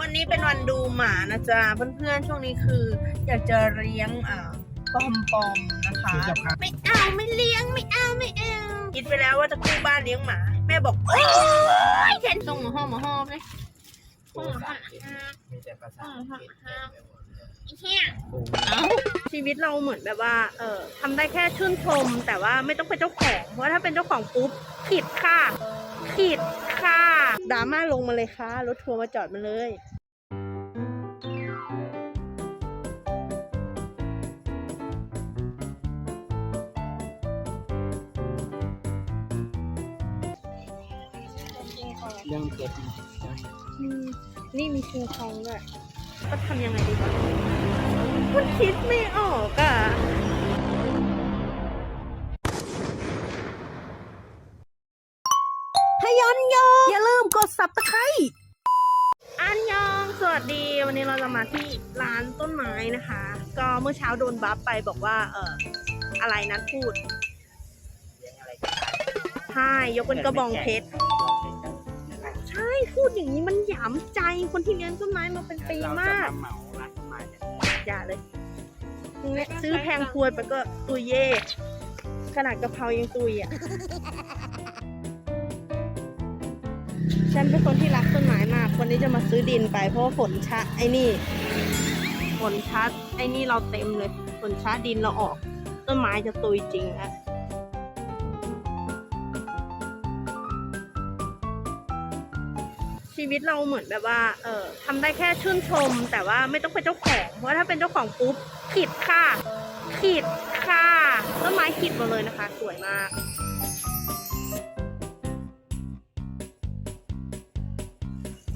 วันนี้เป็นวันดูหมานะจ๊ะเพื่อนๆช่วงนี้คือ อยากจะเลี้ยงอ่าปอมปอมๆนะคะ ไม่เอาไม่เลี้ยงไม่เอาไม่เอาคิดไปแล้วว่าจะกู้บ้านเลี้ยงหมา แม่บอกโอ้ยแทนส่งหมาห้อมมาห้อมเลยภาษาอังกฤษมีแต่ภาษาอังกฤษเต็มไปหมดเลยอีเหี้ยปูชีวิตเราเหมือนแบบว่า เออทำได้แค่ชื่นชม แต่ว่าไม่ต้องเป็นเจ้าของ เพราะว่าถ้าเป็นเจ้าของปุ๊บผิดค่ะ ผิดค่ะดราม่าลงมาเลยค่ะ รถทัวร์มาจอดมาเลยเรื่องเก็บอืมนี่มีคิงคองด้วยก็ทำยังไงดีวะมันคิดไม่ออกอะ วันนี้เราจะมาที่ร้านต้นไม้นะคะ ก็เมื่อเช้าโดนบัฟไปบอกว่า เอออะไรนั้นพูดเลี้ยงอะไรก็ได้ใช่ยกเป็นกระบองเพชรใช่พูดอย่างนี้มันหยามใจคนที่เลี้ยงต้นไม้มาเป็นปีเรามากจะมาเหมาร้านต้นไม้อย่าเลยเนี่ยซื้อแพงพวยไปก็ตุยเย่ขนาดกะเพรายังตุยอะฉันเป็นคนที่รักต้นไม้ ดินไปเพราะฝนชะไอ้นี่ ฝนชัดไอ้นี่เราเต็มเลย ฝนชะดินเราออก ต้นไม้จะตุยจริงอะชีวิตเราเหมือนแบบว่า เออทำได้แค่ชื่นชม แต่ว่าไม่ต้องเป็นเจ้าของ เพราะถ้าเป็นเจ้าของปุ๊บผิดค่ะผิดค่ะต้นไม้ผิดหมดเลยนะคะ สวยมาก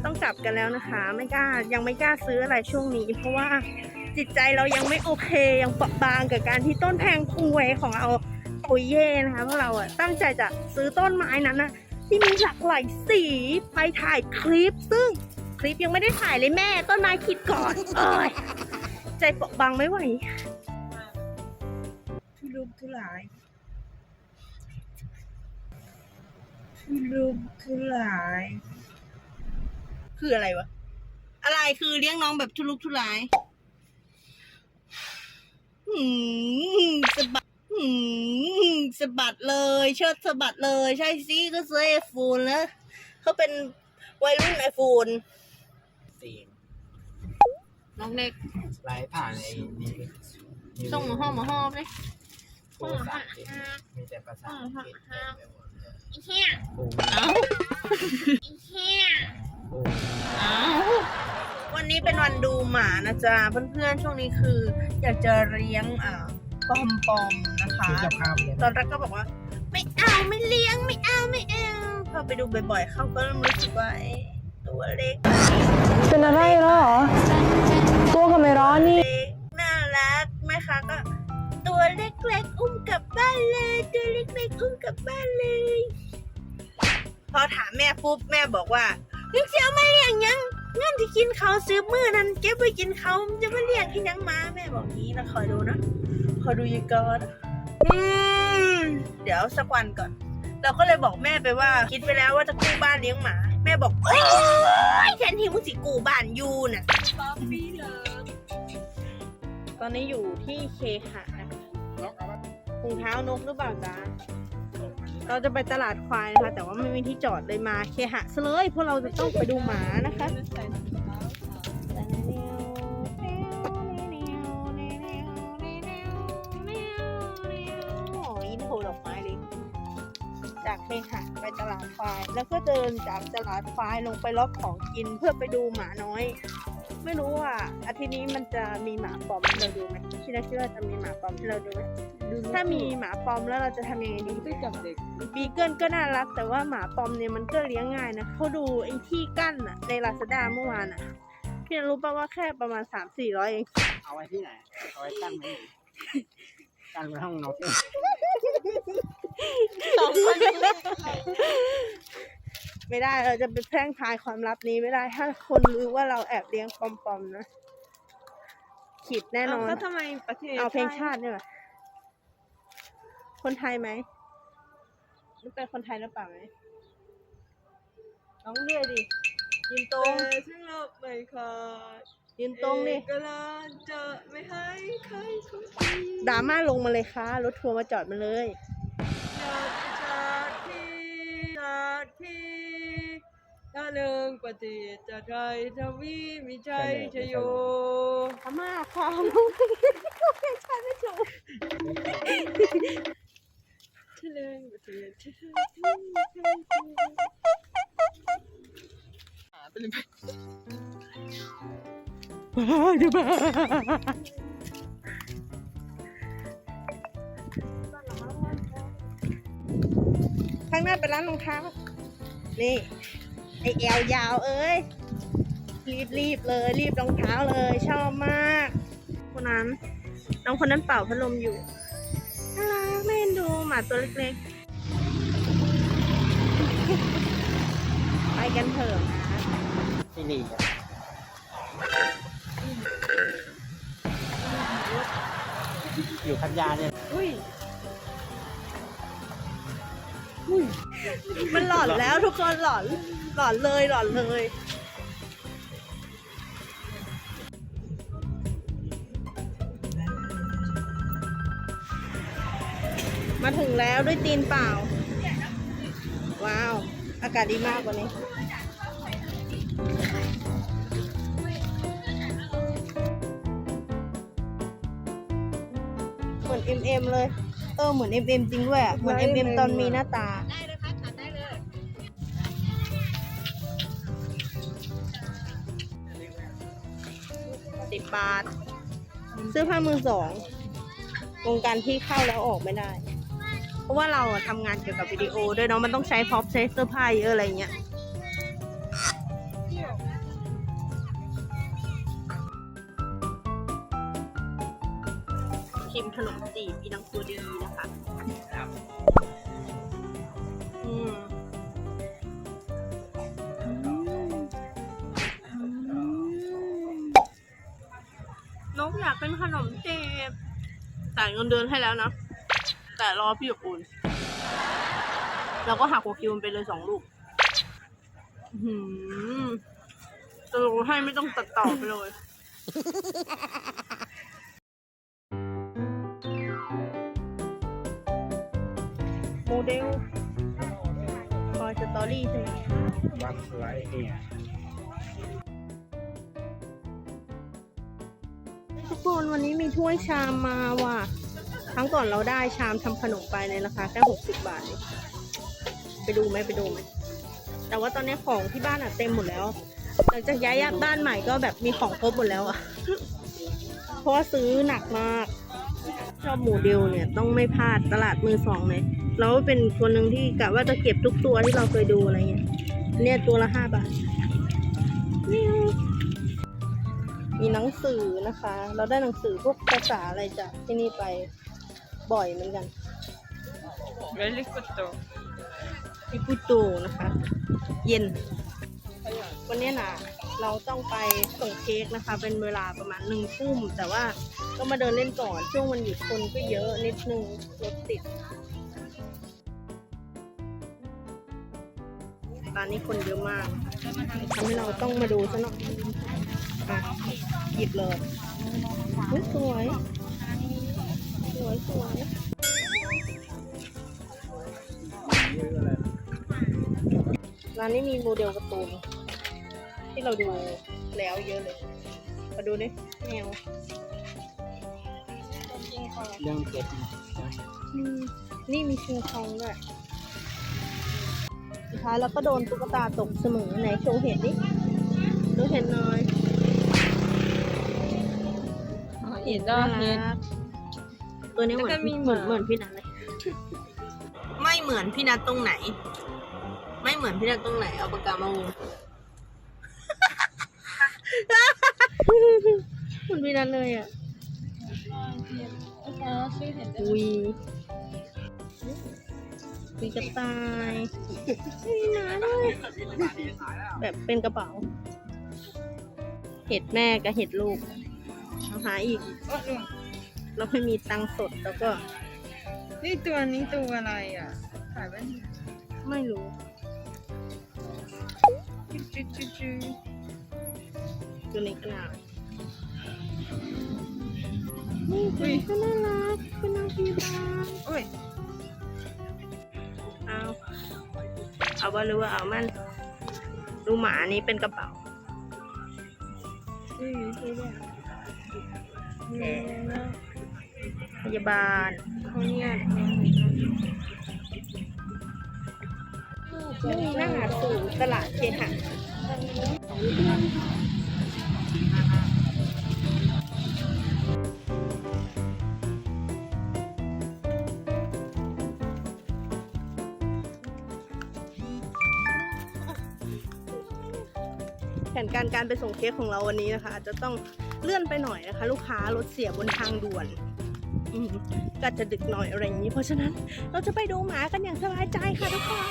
ต้องกลับกันแล้วนะคะ ไม่กล้ายังไม่กล้าซื้ออะไรช่วงนี้ เพราะว่าจิตใจเรายังไม่โอเคยังเปราะบางกับการที่ต้นแพงพวยของเราตุยเย่นะคะเพราะเราอะตั้งใจจะซื้อต้นไม้นั้นนะที่มีหลากหลายสีไปถ่ายคลิป ซึ่งคลิปยังไม่ได้ถ่ายเลยแม่ ต้นไม้คิดก่อนเอยใจเปราะบางไม่ไหวทุลุกทุลายทุลุกทุลาย คืออะไรวะ อะไรคือเลี้ยงน้องแบบทุลุกทุลายหืมสะบัดหืมสะบัดเลย เชิดสะบัดเลย ใช่สิก็ซื้อไอโฟนแล้วเขาเป็นวัยรุ่นไอโฟนสี่น้องเล็กไลฟ์ผ่านไอ้นี่ส่งมาห้อมมาห้อมเลยภาษาอังกฤษมีแต่ภาษาอังกฤษเต็มไปหมดเลยอีเหี้ยปูเอ้า เป็นวันดูหมานะจ๊ะเพื่อนๆช่วงนี้คือ อยากจะเลี้ยงอ่าปอมปอมๆนะคะซื้อกับข้าวเลยตอนแรกก็บอกว่า ไม่เอาไม่เลี้ยงไม่เอาไม่เอาพอไปดูบ่อยๆเขาก็เริ่มรู้สึกว่าเอ๊ะตัวเล็กเป็นอะไรเหรอ ตัวก็ไม่ร้อนนี่ เล็กน่ารักแม่ค้าก็ ตัวเล็กๆอุ้มกลับบ้านเลย ตัวเล็กๆอุ้มกลับบ้านเลย พอถามแม่ปุ๊บแม่บอกว่านึกเสียวไม่เลี้ยงยัง เงินที่กินเขาซื้อมือนั้นเก็บไว้กินเขาจะมาเลี้ยงที่ยังมาแม่บอกงี้นะคอยดูนะคอยดูยีกอนอืมเดี๋ยวสักวันก่อน เราก็เลยบอกแม่ไปว่า คิดไปแล้วว่าจะกู้บ้านเลี้ยงหมา แม่บอกโอ้ยแทนที่มึงสิกู้บ้านยูน่ะตอนนี้อยู่ที่เคหะนะคะถุงเท้านกหรือเปล่าจ๊ะ เราจะไปตลาดควายนะคะ แต่ว่าไม่มีที่จอดเลยมาเคหะซะเลยเพราะเราจะต้องไปดูหมานะคะดอกไม้เลยจากเคหะไปตลาดควาย แล้วก็เดินจากตลาดควายลงไปล็อกของกินเพื่อไปดูหมาน้อย ไม่รู้ว่าอาทิตย์นี้มันจะมีหมาปลอมให้เราดูไหมคิดว่าคิดว่าจะมีหมาปลอมให้เราดูไหมถ้ามีหมาปลอมแล้วเราจะทำยังไงดีไปกับเด็กบีเกิลก็น่ารัก แต่ว่าหมาปอมเนี่ยมันก็เลี้ยงง่ายนะเขาดูไอ้ที่กั้นอะในลาซาด้าเมื่อวานอะพี่รู้ป่าว่าแค่ประมาณสามสี่ร้อยเองเอาไว้ที่ไหนเอาไว้ตั้งไว้ไหนตั้งไว้ห้องนกสองคน ไม่ได้เราจะไปแพร่งพรายความลับนี้ไม่ได้ ถ้าคนรู้ว่าเราแอบเลี้ยงปอมๆนะขีดแน่นอนก็ทำไมประเทศเอาเพลงชาติเนี่ยคนไทยไหมนี่เป็นคนไทยหรือเปล่าไหมน้องเรียกดิยืนตรงแต่ฉันรับไม่ขาดยืนตรงนี่เอกลาจะไม่ให้ใครเขาทีดราม่าลงมาเลยค่ะรถทัวร์มาจอดมาเลยอยากจะจากที่จากที่ ถ้าเลิงปฏิจะไทยทวีมีใจชโยพม่าค่ะน้องไม่ใช่ไม่ถูกทะเลงปฏิจะไทยไปเลยข้างหน้าเป็นร้านรองเท้านี่ ไอเอลยาวเอ้ย รีบรีบเลย รีบรองเท้าเลย ชอบมาก คนนั้น น้องคนนั้นเป่าพัดลมอยู่น่ารักเล่นดูหมาตัวเล็กๆ ไปกันเถอะนะที่นี่อะอยู่พัทยาเนี่ยอุ้ย มันหลอนแล้วทุกคนหลอนหลอนเลยหลอนเลยมาถึงแล้วด้วยตีนเปล่า ว้าว อากาศดีมากกว่านี้ เหมือน MM เลย เออ เหมือน MM จริงด้วยอะเหมือน MM ตอนมีหน้าตา บบาท เสื้อผ้ามือสองวงการที่เข้าแล้วออกไม่ได้ เพราะว่าเราอะทำงานเกี่ยวกับวิดีโอด้วยเนาะมันต้องใช้พร็อพใช้เสื้อผ้าเยอะอะไรเงี้ยชิมขนมจีบอีนังตัวดีนะ เงินเดือนให้แล้วนะ แต่รอพี่อบอุ่นแล้วก็หักหัวคิวมันไปเลยสองลูกหืมจะลงให้ไม่ต้องตัดต่อไปเลยโมเดลคอยสตอรี่ใช่ไหมวัดไลท์เนี่ยทุกคนวันนี้มีถ้วยชามมาว่ะ ครั้งก่อนเราได้ชามทำขนมไปในราคาแค่หกสิบบาท ไปดูไหมไปดูไหม แต่ว่าตอนนี้ของที่บ้านอะเต็มหมดแล้วหลังจากย้ายบ้านใหม่ก็แบบมีของครบหมดแล้วอะเพราะว่าซื้อหนักมาก ชอบหมูเดลเนี่ยต้องไม่พลาดตลาดมือสองเลยเราเป็นคนหนึ่งที่กะว่าจะเก็บทุกตัวที่เราเคยดูอะไรเงี้ยเนี่ยตัวละห้าบาทมีหนังสือนะคะ เราได้หนังสือพวกภาษาอะไรจากที่นี่ไป บ่อยเหมือนกันเวลิกุตโตพิปุตูนะคะ เย็น วันนี้นะเราต้องไปส่งเค้กนะคะ เป็นเวลาประมาณหนึ่งทุ่ม แต่ว่าก็มาเดินเล่นก่อน ช่วงวันหยุดคนก็เยอะนิดนึงรถติดร้านนี้คนเยอะมากทำให้เราต้องมาดูซะหน่อยอะหยิบเลยอุ๊ยสวยส วยสวยร้านนี้มีโมเดลการ์ตูนที่เราดูแล้วเยอะเลย มาดูดิแมวเรื่องเก็บอืมนี่มีชิงคองด้วยสุดท้ายเราก็โดนตุ๊กตาตกเสมอไหนโชว์เห็ดดิดูเห็ดหน้อยเห็นก็เห็นน่ารัก ตัวนี้เหมือนแล้วก็มีเหมือนหมาเหมือนพี่นัทเลย ไม่เหมือนพี่นัทตรงไหน ไม่เหมือนพี่นัทตรงไหน เอาปากกามาวงเหมือนพี่นัทเลยอะอุ้ยมีกระต่ายมีหมาด้วยแบบเป็นกระเป๋า เห็ดแม่กับเห็ดลูกเอาหาอีก เราไม่มีตังค์สดแล้วก็ นี่ตัวนี้ตัวอะไรอะขายแว่นไม่รู้จุ๊จุ๊จุ๊ตัวนี้ก็น่ารักนี่ตัวนี้ก็น่ารักเป็นนางพยาบาลโอ้ยเอาเอาว่าหรือว่าเอามันดูหมานี้เป็นกระเป๋านี่คือแบบแหม พยาบาลเขาเนี่ยมุ่งหน้าสู่ตลาดเคหะแผนการการไปส่งเค้กของเราวันนี้นะคะอาจจะต้องเลื่อนไปหน่อยนะคะ ลูกค้ารถเสียบนทางด่วน ก็จะดึกหน่อยอะไรอย่างนี้ เพราะฉะนั้นเราจะไปดูหมากันอย่างสบายใจค่ะทุกคน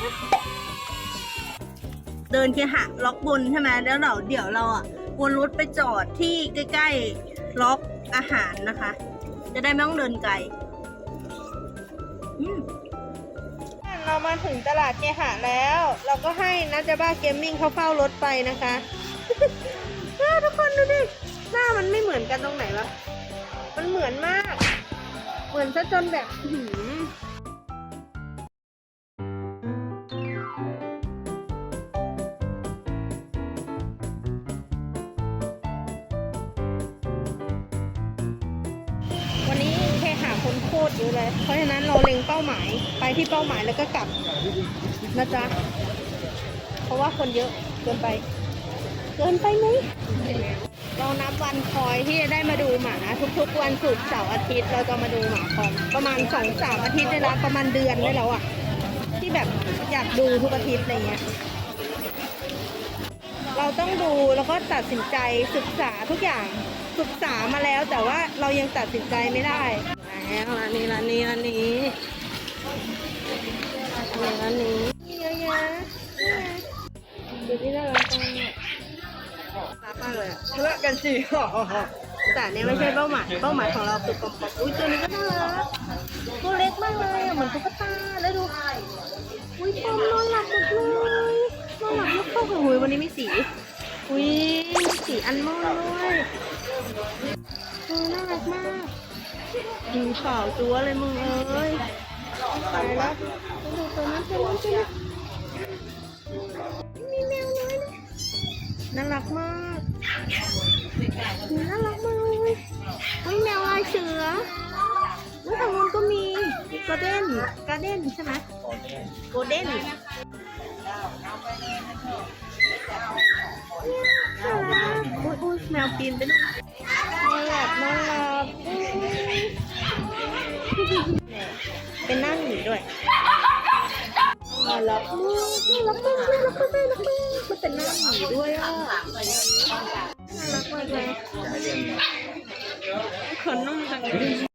เดินเคหะล็อกบนใช่ไหมแล้วเราเดี๋ยวเราอะวนรถไปจอดที่ใกล้ๆล็อกอาหารนะคะ จะได้ไม่ต้องเดินไกลเรามาถึงตลาดเคหะแล้ว เราก็ให้นัจบ้าเกมมิ่งเขาเฝ้ารถไปนะคะอ้ทุกคนดูดิหน้ามันไม่เหมือนกันตรงไหนวะมันเหมือนมาก เหมือนซะจนแบบหือวันนี้เคหาคนโคตรเยอะเลย เพราะฉะนั้นเราเล็งเป้าหมายไปที่เป้าหมายแล้วก็กลับนะจ๊ะ เพราะว่าคนเยอะเกินไป เกินไปไหม เรานับวันคอยที่จะได้มาดูหมาทุกๆ วันศุกร์เสาร์อาทิตย์เราจะมาดูหมาคอมประมาณสองสามอาทิตย์ได้แล้วประมาณเดือนได้แล้วอะที่แบบอยากดูทุกอาทิตย์อะไรเงี้ยเราต้องดูแล้วก็ตัดสินใจศึกษาทุกอย่างศึกษามาแล้วแต่ว่าเรายังตัดสินใจไม่ได้แล้วร้านนี้ร้านนี้ร้านนี้ร้านนี้เยอะแยะดูที่น่ารักจังเลยรัก มากเลยอะเลิกกันสิ แต่อันเนี่ยไม่ใช่เป้าหมาย เป้าหมายของเราคือปอมปอมอุ้ยตัวนี้ก็น่ารักตัวเล็กมากเลยอะเหมือนตุ๊กตา แล้วดูอุ้ยปอมนอนหลับหมดเลยนอนหลับล้วเข้ากับหุยวันนี้มีสี อุ้ยมีสีอันมอนด้วยเออน่ารักมากมีขาวจัวเลยมึงเอ้ยตายแล้วดูตัวนั้นตัวนั้นตัวนั้นมีแมวน้อยนะน่ารักมาก น่ารักมากเลยเฮ้ยแมวลายเสือแล้วทางนู้นก็มีกระเด้นกระเด้นใช่ไหมโกลเด้นน่ารักอุ้ยอุ้ยแมวปีนไปนู่นน่ารักน่ารักเป็นนั่งหนีด้วย น่ารักมากน่ารักมากน่ารักมากน่ารักมากมันเป็นหน้าหมีด้วยอะน่ารักมากเลยขนนุ่มจังเลย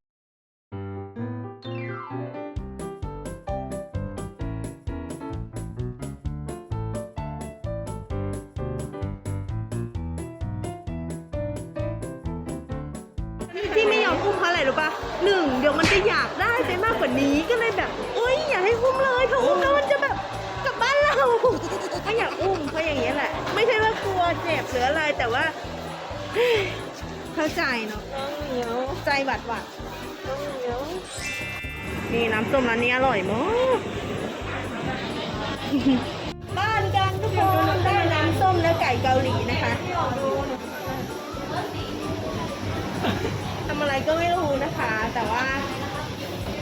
เจ็บหรืออะไรแต่ว่า เข้าใจเนาะน้องเหนียวใจหวัดหวัดน้องเหนียวนี่น้ำส้มร้านนี้อร่อยมากบ้านกันทุกคนได้น้ำส้มและไก่เกาหลีนะคะทำอะไรก็ไม่รู้นะคะ แต่ว่า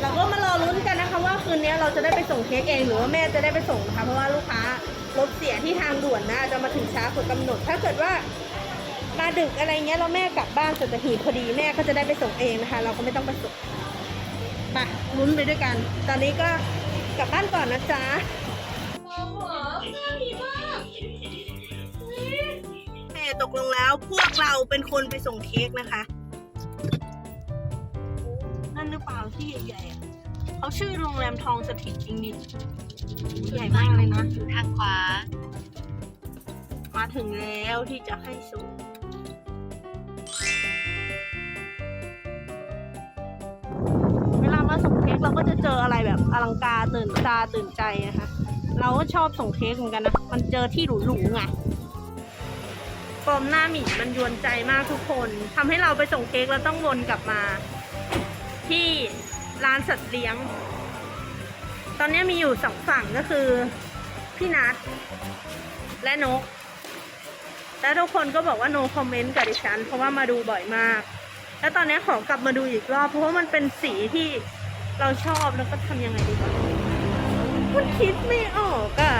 เราก็มารอลุ้นกันนะคะ ว่าคืนนี้เราจะได้ไปส่งเค้กเองหรือว่าแม่จะได้ไปส่งนะคะเพราะว่าลูกค้า รถเสียที่ทางด่วนนะจะมาถึงช้ากว่ากำหนด ถ้าเกิดว่ามาดึกอะไรเงี้ยแล้วแม่กลับบ้านสัตหีบพอดีแม่ก็จะได้ไปส่งเองนะคะ เราก็ไม่ต้องไปส่งไปลุ้นไปด้วยกัน ตอนนี้ก็กลับบ้านก่อนนะจ๊ะแม่ตกลงแล้วพวกเราเป็นคนไปส่งเค้กนะคะ นั่นหรือเปล่าที่ใหญ่ๆอะเขาชื่อโรงแรมทองสถิตจริงดิ ใหญ่มากเลยนะทางขวา มาถึงแล้วที่จะให้ส่งเวลามาส่งเค้กเราก็จะเจออะไรแบบอลังการตื่นตาตื่นใจนะคะ เราก็ชอบส่งเค้กเหมือนกันนะ มันเจอที่หรูๆไงปลอมหน้าหมีมันยวนใจมากทุกคนทำให้เราไปส่งเค้กแล้วต้องวนกลับมา ที่ร้านสัตว์เลี้ยง ตอนนี้มีอยู่สองฝั่งก็คือ พี่นัทและนก แล้วทุกคนก็บอกว่า no comment กับดิฉัน เพราะว่ามาดูบ่อยมาก แล้วตอนนี้ขอกลับมาดูอีกรอบ เพราะว่ามันเป็นสีที่เราชอบแล้วก็ทำยังไงดีวะมันคิดไม่ออกอะ่ะ